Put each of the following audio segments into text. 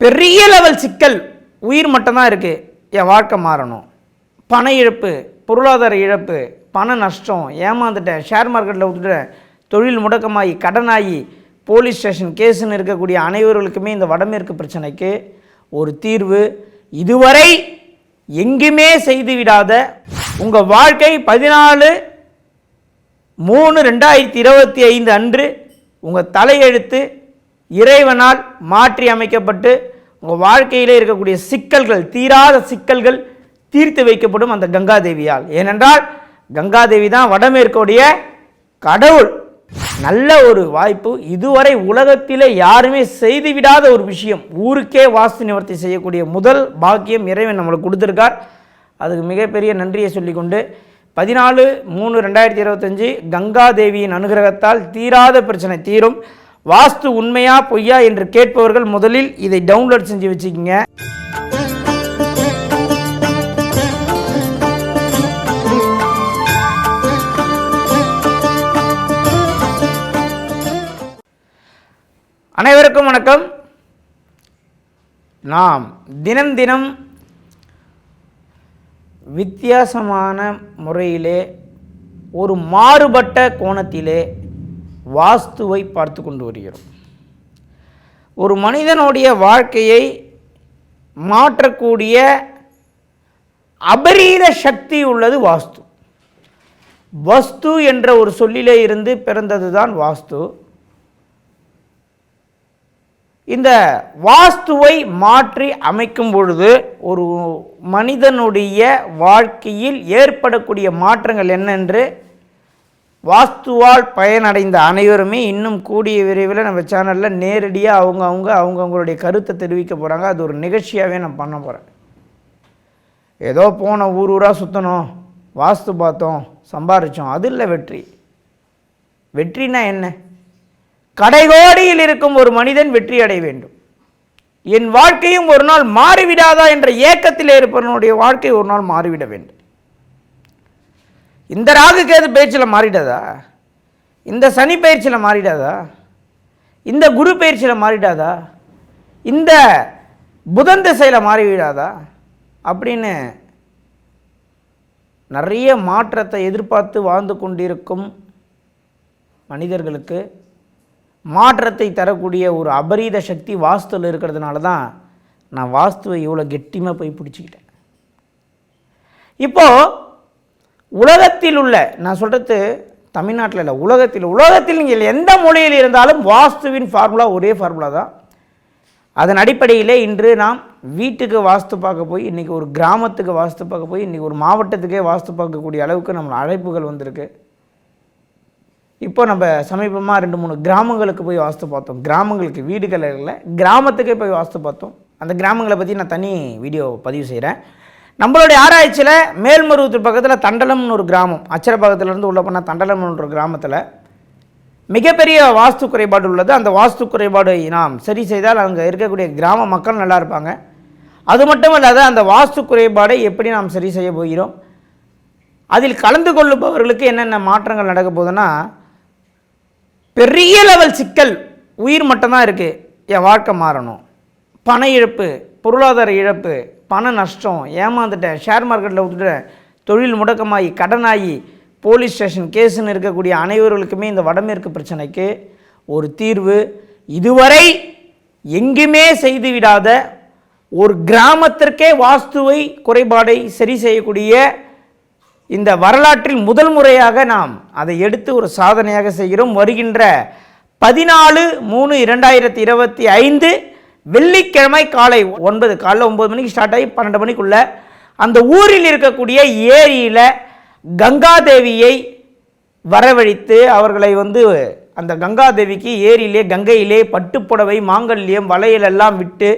பெரிய லெவல் சிக்கல். உயிர் மட்டும்தான் இருக்குது என் வாழ்க்கை மாறணும். பண இழப்பு பொருளாதார இழப்பு பண நஷ்டம் ஏமாந்துட்டேன் ஷேர் மார்க்கெட்டில் விட்டுட்டேன் தொழில் முடக்கமாகி கடனாகி போலீஸ் ஸ்டேஷன் கேஸுன்னு இருக்கக்கூடிய அனைவர்களுக்குமே இந்த வடமேற்கு பிரச்சனைக்கு. ஒரு தீர்வு இதுவரை எங்குமே செய்துவிடாத உங்கள் வாழ்க்கை பதினாலு மூணு ரெண்டாயிரத்தி இருபத்தி ஐந்து அன்று உங்கள் தலையெழுத்து இறைவனால் மாற்றி அமைக்கப்பட்டு உங்கள் வாழ்க்கையிலே இருக்கக்கூடிய சிக்கல்கள் தீராத சிக்கல்கள் தீர்த்து வைக்கப்படும் அந்த கங்காதேவியால். ஏனென்றால் கங்காதேவி தான் வடமேற்குடைய கடவுள். நல்ல ஒரு வாய்ப்பு. இதுவரை உலகத்திலே யாருமே செய்துவிடாத ஒரு விஷயம். ஊருக்கே வாஸ்து நிவர்த்தி செய்யக்கூடிய முதல் பாக்கியம் இறைவன் நம்மளுக்கு கொடுத்துருக்கார். அதுக்கு மிகப்பெரிய நன்றியை சொல்லிக்கொண்டு பதினாலு மூணு ரெண்டாயிரத்தி இருபத்தஞ்சி கங்காதேவியின் அனுகிரகத்தால் தீராத பிரச்சனை தீரும். வாஸ்து உண்மையா பொய்யா என்று கேட்பவர்கள் முதலில் இதை டவுன்லோட் செஞ்சு வச்சுக்கோங்க. அனைவருக்கும் வணக்கம். நாம் தினம் தினம் வித்தியாசமான முறையிலே ஒரு மாறுபட்ட கோணத்திலே வாஸ்துவை பார்த்து கொண்டு வருகிறோம். ஒரு மனிதனுடைய வாழ்க்கையை மாற்றக்கூடிய அபரீத சக்தி உள்ளது வாஸ்து. வஸ்து என்ற ஒரு சொல்லிலே இருந்து பிறந்தது தான் வாஸ்து. இந்த வாஸ்துவை மாற்றி அமைக்கும் பொழுது ஒரு மனிதனுடைய வாழ்க்கையில் ஏற்படக்கூடிய மாற்றங்கள் என்னென்று வாஸ்துவால் பயனடைந்த அனைவருமே இன்னும் கூடிய விரைவில் நம்ம சேனலில் நேரடியாக அவங்க அவங்க அவங்கவுங்களுடைய கருத்தை தெரிவிக்க போகிறாங்க அது ஒரு நிகழ்ச்சியாகவே நான் பண்ண போகிறேன் ஏதோ போன ஊர் ஊராக சுற்றணும் வாஸ்து பார்த்தோம் சம்பாரித்தோம் அது இல்லை வெற்றி. வெற்றினா என்ன? கடைகோடியில் இருக்கும் ஒரு மனிதன் வெற்றி அடைய வேண்டும். என் வாழ்க்கையும் ஒரு நாள் மாறிவிடாதா என்ற ஏக்கத்தில் இருப்பவனுடைய வாழ்க்கை ஒரு நாள் மாறிவிட வேண்டும். இந்த ராகு கேது பயிற்சியில் மாறிடாதா இந்த சனி பயிற்சியில் மாறிடாதா இந்த குரு பயிற்சியில் மாறிடாதா இந்த புதன் திசையில் மாறிவிடாதா அப்படின்னு நிறைய மாற்றத்தை எதிர்பார்த்து வாழ்ந்து கொண்டிருக்கும் மனிதர்களுக்கு மாற்றத்தை தரக்கூடிய ஒரு அபரீத சக்தி வாஸ்துவில் இருக்கிறதுனால தான் நான் வாஸ்துவை இவ்வளோ கெட்டியமாக போய் பிடிச்சிக்கிட்டேன். இப்போது உலகத்தில் உள்ள நான் சொல்கிறது தமிழ்நாட்டில் இல்லை உலகத்தில் உலகத்தில் நீங்கள் எந்த மொழியில் இருந்தாலும் வாஸ்துவின் ஃபார்முலா ஒரே ஃபார்முலா தான். அதன் அடிப்படையிலே இன்று நாம் வீட்டுக்கு வாஸ்து பார்க்க போய் இன்றைக்கி ஒரு கிராமத்துக்கு வாஸ்து பார்க்க போய் இன்றைக்கி ஒரு மாவட்டத்துக்கே வாஸ்து பார்க்கக்கூடிய அளவுக்கு நம்ம அழைப்புகள் வந்திருக்கு. இப்போ நம்ம சமீபமாக ரெண்டு மூணு கிராமங்களுக்கு போய் வாஸ்து பார்த்தோம். கிராமங்களுக்கு வீடுகள் இல்லை கிராமத்துக்கே போய் வாஸ்து பார்த்தோம். அந்த கிராமங்களை பற்றி நான் தனி வீடியோ பதிவு செய்கிறேன் நம்மளுடைய ஆராய்ச்சியில் மேல்மருவத்தூர் பக்கத்தில் தண்டலம்னு ஒரு கிராமம். அச்சரபாகத்திலேருந்து உள்ள போனால் தண்டலம்னு ஒரு கிராமத்தில் மிகப்பெரிய வாஸ்து குறைபாடு உள்ளது. அந்த வாஸ்து குறைபாடை நாம் சரி செய்தால் அங்கே இருக்கக்கூடிய கிராம மக்கள் நல்லா இருப்பாங்க. அது மட்டும் இல்லாத அந்த வாஸ்து குறைபாடை எப்படி நாம் சரி செய்ய போகிறோம்? அதில் கலந்து கொள்ளுபவர்களுக்கு என்னென்ன மாற்றங்கள் நடக்க போகுதுன்னா பெரிய லெவல் சிக்கல் உயிர் மட்டும்தான் இருக்குது என் வாழ்க்கை மாறணும். பண இழப்பு பொருளாதார இழப்பு பண நஷ்டம் ஏமாந்துட்டேன் ஷேர் மார்க்கெட்டில் விட்டுட்டேன் தொழில் முடக்கமாகி கடனாகி போலீஸ் ஸ்டேஷன் கேஸுன்னு இருக்கக்கூடிய அனைவர்களுக்குமே இந்த வடமேற்கு பிரச்சனைக்கு ஒரு தீர்வு. இதுவரை எங்குமே செய்துவிடாத ஒரு கிராமத்திற்கே வாஸ்துவை குறைபாடை சரி செய்யக்கூடிய இந்த வரலாற்றில் முதல் முறையாக நாம் அதை எடுத்து ஒரு சாதனையாக செய்கிறோம். வருகின்ற பதினாலு மூணு இரண்டாயிரத்தி இருபத்தி ஐந்து வெள்ளிக்கிழமை காலை ஒன்பது காலைல ஒம்பது மணிக்கு ஸ்டார்ட் ஆகி பன்னெண்டு மணிக்குள்ள அந்த ஊரில் இருக்கக்கூடிய ஏரியில் கங்காதேவியை வரவழைத்து அவர்களை வந்து அந்த கங்காதேவிக்கு ஏரியிலே கங்கையிலே பட்டுப்புடவை மாங்கல்யம் வளையல் எல்லாம் விட்டு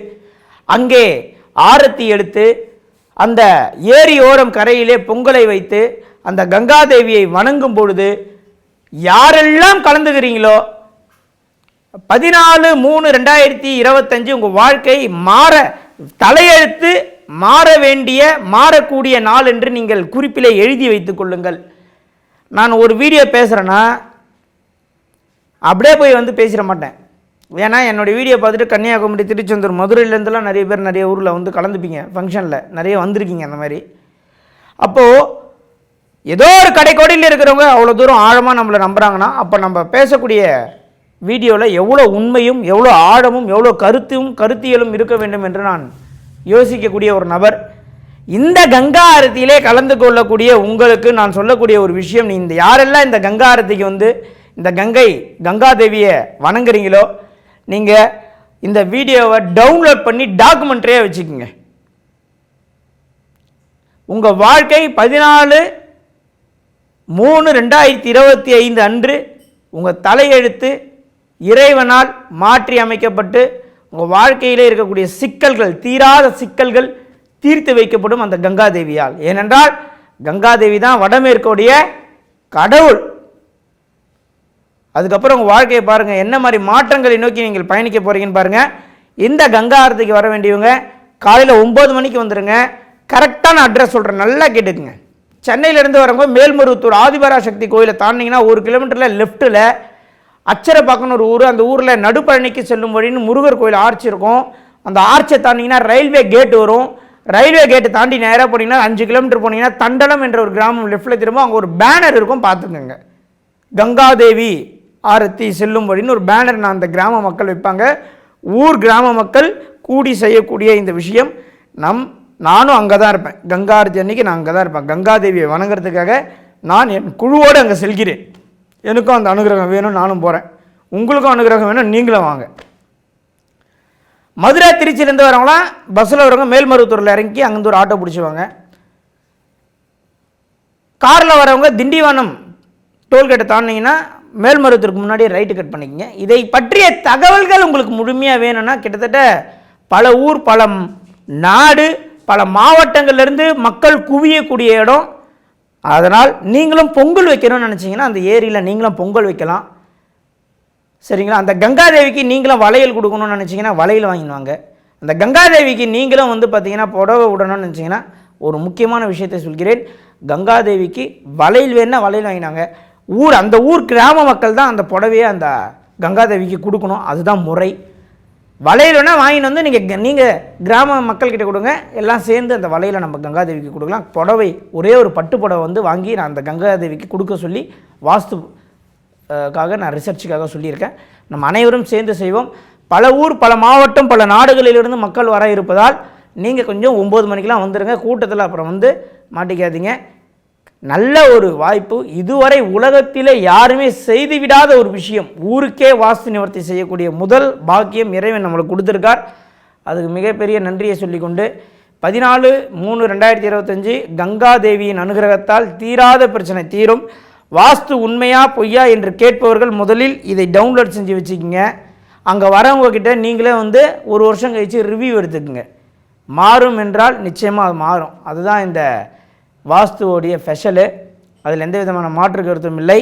அங்கே ஆரத்தி எடுத்து அந்த ஏரி ஓரம் கரையிலே பொங்கலை வைத்து அந்த கங்காதேவியை வணங்கும் பொழுது யாரெல்லாம் கலந்துக்கிறீங்களோ பதினாலு மூணு ரெண்டாயிரத்தி இருபத்தஞ்சு உங்கள் வாழ்க்கை மாற தலையெழுத்து மாற வேண்டிய மாறக்கூடிய நாள் என்று நீங்கள் குறிப்பிலே எழுதி வைத்து கொள்ளுங்கள். நான் ஒரு வீடியோ பேசுகிறேன்னா அப்படியே போய் வந்து பேசிட மாட்டேன். ஏன்னா என்னுடைய வீடியோ பார்த்துட்டு கன்னியாகுமரி திருச்செந்தூர் மதுரையிலேருந்துலாம் நிறைய பேர் நிறைய ஊரில் வந்து கலந்துப்பீங்க. ஃபங்க்ஷனில் நிறைய வந்திருக்கீங்க அந்த மாதிரி. அப்போது ஏதோ ஒரு கடைக்கோடியில் இருக்கிறவங்க அவ்வளோ தூரம் ஆழமாக நம்மளை நம்புகிறாங்கன்னா அப்போ நம்ம பேசக்கூடிய வீடியோவில் எவ்வளோ உண்மையும் எவ்வளோ ஆழமும் எவ்வளோ கருத்தும் கருத்தியலும் இருக்க வேண்டும் என்று நான் யோசிக்கக்கூடிய ஒரு நபர். இந்த கங்கா ஆரத்தியிலே கலந்து கொள்ளக்கூடிய உங்களுக்கு நான் சொல்லக்கூடிய ஒரு விஷயம் நீ இந்த யாரெல்லாம் இந்த கங்கா ஆரத்திக்கு வந்து இந்த கங்கை கங்கா தேவியை வணங்குறீங்களோ நீங்கள் இந்த வீடியோவை டவுன்லோட் பண்ணி டாக்குமெண்ட்ரியாக வச்சுக்கோங்க. உங்கள் வாழ்க்கை பதினாலு மூணு ரெண்டாயிரத்தி இருபத்தி ஐந்து அன்று உங்கள் தலையெழுத்து இறைவனால் மாற்றி அமைக்கப்பட்டு உங்கள் வாழ்க்கையிலே இருக்கக்கூடிய சிக்கல்கள் தீராத சிக்கல்கள் தீர்த்து வைக்கப்படும் அந்த கங்காதேவியால். ஏனென்றால் கங்காதேவி தான் வடமேற்குடைய கடவுள். அதுக்கப்புறம் உங்கள் வாழ்க்கையை பாருங்கள் என்ன மாதிரி மாற்றங்களை நோக்கி நீங்கள் பயணிக்க போகிறீங்கன்னு பாருங்கள் இந்த கங்கா ஆரத்துக்கு வர வேண்டியவங்க காலையில் ஒம்பது மணிக்கு வந்துடுங்க கரெக்டான அட்ரஸ் சொல்கிறேன் நல்லா கேட்டுக்குங்க. சென்னையிலேருந்து வரவங்க மேல்மருவத்தூர் ஆதிபராசக்தி கோயிலை தாண்டிங்கன்னா ஒரு கிலோமீட்டரில் லெஃப்ட்டில் அச்சரப்பாக்கம்னு ஒரு ஊர் அந்த ஊரில் நடுப்பழனிக்கு செல்லும் வழின்னு முருகர் கோயில் ஆர்ச் இருக்கும். அந்த ஆர்ச்சை தாண்டிங்கன்னா ரயில்வே கேட் வரும். ரயில்வே கேட்டு தாண்டி நேராக போனீங்கன்னா அஞ்சு கிலோமீட்டர் போனீங்கன்னா தண்டலம் என்ற ஒரு கிராமம் லெஃப்ட்டில் திரும்ப அங்கே ஒரு பேனர் இருக்கும் பார்த்துக்கோங்க. கங்காதேவி ஆரத்தி செல்லும் வழின்னு ஒரு பேனர் நான் அந்த கிராம மக்கள் வைப்பாங்க. ஊர் கிராம மக்கள் கூடி செய்யக்கூடிய இந்த விஷயம். நம் நானும் அங்கே தான் இருப்பேன். கங்கா ஆரத்தி அன்னைக்கு நான் அங்கே தான் இருப்பேன். கங்காதேவியை வணங்குறதுக்காக நான் என் குழுவோடு அங்கே செல்கிறேன். எனக்கும் அந்த அனுகிரகம் வேணும் நானும் போகிறேன் உங்களுக்கும் அனுகிரகம் வேணும் நீங்களும் வாங்க. மதுரை திருச்சியிலேருந்து வரவங்களாம் பஸ்ஸில் வரவங்க மேல்மருவத்தூரில் இறங்கி அங்கேருந்து ஒரு ஆட்டோ பிடிச்சிவாங்க. காரில் வரவங்க திண்டிவனம் டோல்கேட்டை தாண்டிங்கன்னா மேல்மருவத்தூருக்கு முன்னாடி ரைட்டு கட் பண்ணிக்கங்க. இதை பற்றிய தகவல்கள் உங்களுக்கு முழுமையாக வேணும்னா கிட்டத்தட்ட பல ஊர் பல நாடு பல மாவட்டங்கள்லேருந்து மக்கள் குவியக்கூடிய இடம். அதனால் நீங்களும் பொங்கல் வைக்கணும்னு நினச்சிங்கன்னா அந்த ஏரியில் நீங்களும் பொங்கல் வைக்கலாம். சரிங்களா? அந்த கங்காதேவிக்கு நீங்களும் வளையல் கொடுக்கணும்னு நினச்சிங்கன்னா வளையல் வாங்கிடுவாங்க அந்த கங்காதேவிக்கு நீங்களும் வந்து பார்த்தீங்கன்னா புடவை விடணும்னு நினச்சிங்கன்னா ஒரு முக்கியமான விஷயத்தை சொல்கிறேன். கங்காதேவிக்கு வளையல் வேணால் வளையல் வாங்கினாங்க ஊர் அந்த ஊர் கிராம மக்கள் தான் அந்த புடவையை அந்த கங்காதேவிக்கு கொடுக்கணும். அதுதான் முறை. வளையல் வாங்கின்னு வாங்கிட்டு வந்து நீங்கள் நீங்கள் கிராம மக்கள்கிட்ட கொடுங்க. எல்லாம் சேர்ந்து அந்த வலையில் நம்ம கங்காதேவிக்கு கொடுக்கலாம். புடவை ஒரே ஒரு பட்டு புடவை வந்து வாங்கி நான் அந்த கங்காதேவிக்கு கொடுக்க சொல்லி வாஸ்து காக நான் ரிசர்ச்சுக்காக சொல்லியிருக்கேன். நம்ம அனைவரும் சேர்ந்து செய்வோம். பல ஊர் பல மாவட்டம் பல நாடுகளிலிருந்து மக்கள் வர இருப்பதால் நீங்கள் கொஞ்சம் ஒம்பது மணிக்கெலாம் வந்துடுங்க கூட்டத்தில் அப்புறம் வந்து மாட்டிக்காதீங்க. நல்ல ஒரு வாய்ப்பு. இதுவரை உலகத்திலே யாருமே செய்துவிடாத ஒரு விஷயம். ஊருக்கே வாஸ்து நிவர்த்தி செய்யக்கூடிய முதல் பாக்கியம் இறைவன் நம்மளுக்கு கொடுத்துருக்கார். அதுக்கு மிகப்பெரிய நன்றியை சொல்லிக்கொண்டு பதினாலு மூணு ரெண்டாயிரத்தி இருபத்தஞ்சி கங்காதேவியின் அனுகிரகத்தால் தீராத பிரச்சனை தீரும். வாஸ்து உண்மையா பொய்யா என்று கேட்பவர்கள் முதலில் இதை டவுன்லோட் செஞ்சு வச்சுக்கோங்க. அங்கே வரவங்க கிட்ட நீங்களே வந்து ஒரு வருஷம் கழித்து ரிவ்யூ எடுத்துக்கோங்க. மாறும் என்றால் நிச்சயமாக அது மாறும். அதுதான் இந்த வாஸ்துவோடைய ஸ்பெஷலு அதில் எந்த விதமான மாற்று கருத்தும் இல்லை.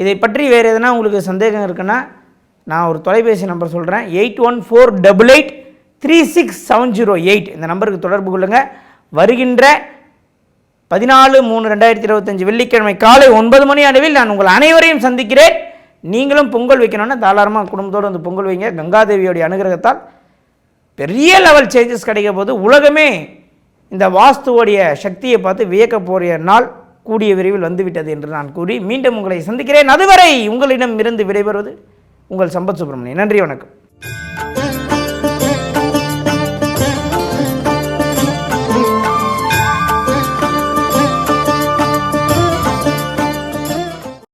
இதை பற்றி வேறு எதனா உங்களுக்கு சந்தேகம் இருக்குன்னா நான் ஒரு தொலைபேசி நம்பர் சொல்கிறேன் eight one four double eight three six seven zero eight. இந்த நம்பருக்கு தொடர்பு கொள்ளுங்கள் வருகின்ற பதினாலு மூணு ரெண்டாயிரத்தி இருபத்தஞ்சி வெள்ளிக்கிழமை காலை ஒன்பது மணி அளவில் நான் உங்கள் அனைவரையும் சந்திக்கிறேன். நீங்களும் பொங்கல் வைக்கணும்னா தாராளமாக குடும்பத்தோடு வந்து பொங்கல் வைங்க. கங்காதேவியோடைய அனுகிரகத்தால் பெரிய லெவல் சேஞ்சஸ் கிடைக்க போது உலகமே இந்த வாஸ்துவோடைய சக்தியை பார்த்து வியக்கப்போறிய நாள் கூடிய விரைவில் வந்துவிட்டது என்று நான் கூறி மீண்டும் உங்களை சந்திக்கிறேன். அதுவரை உங்களிடம் இருந்து விடைபெறுவது உங்கள் சம்பத் சுப்பிரமணியன். நன்றி வணக்கம்.